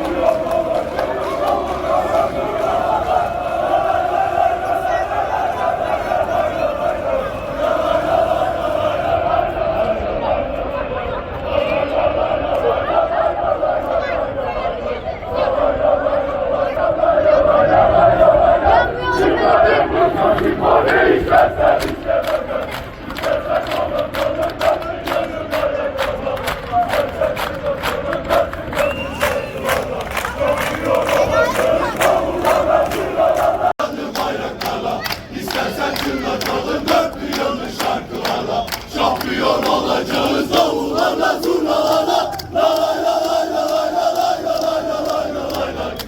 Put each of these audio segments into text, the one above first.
Yeah. İstersen tırnatalım dört bir yanlış şarkılarla Şampiyon olacağız davullarla zurnalarla La la la la la la la la la la la la la la la la la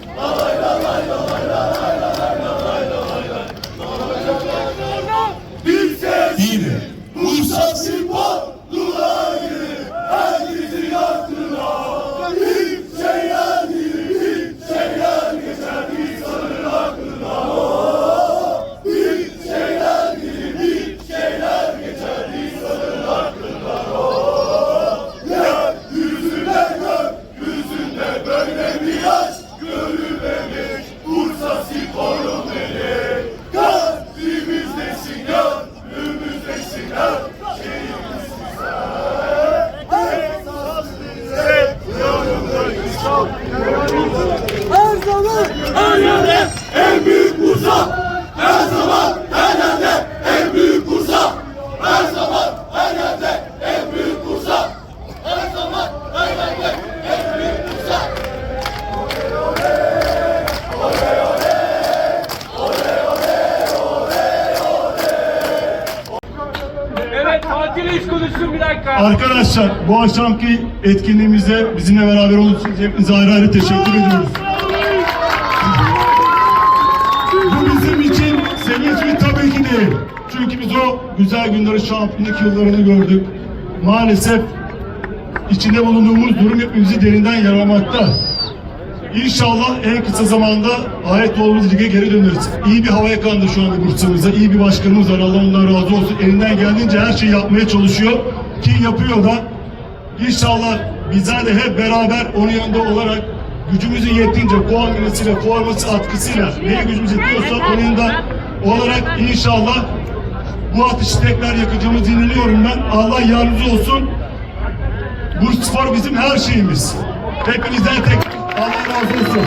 büyük Bursa. Her zaman her yerde en büyük Bursa. Her zaman her yerde en büyük Bursa. Her zaman her yerde en büyük Bursa. Evet Fatih Reis konuşsun bir dakika. Arkadaşlar bu akşamki etkinliğimizde bizimle beraber olduğunuz için hepinize ayrı ayrı teşekkür ediyoruz. Güzel günleri şampiyonluk yıllarını gördük. Maalesef içinde bulunduğumuz durum hepimizi derinden yaramakta. İnşallah en kısa zamanda ait olduğumuz lige geri döneriz. İyi bir hava yakandı şu anda Bursa'mızda. İyi bir başkanımız var. Allah ondan razı olsun. Elinden geldiğince her şeyi yapmaya çalışıyor. Ki yapıyor da. İnşallah bizler de hep beraber onun yanında olarak gücümüzün yettiğince koordinesiyle, forması atkısıyla neye gücümüz yetiyorsa onun yanında olarak inşallah bu atışı tekrar yakacağımız iniliyorum ben. Allah yardımcı olsun. Bu spor bizim her şeyimiz. Hepinizden tek Allah razı olsun.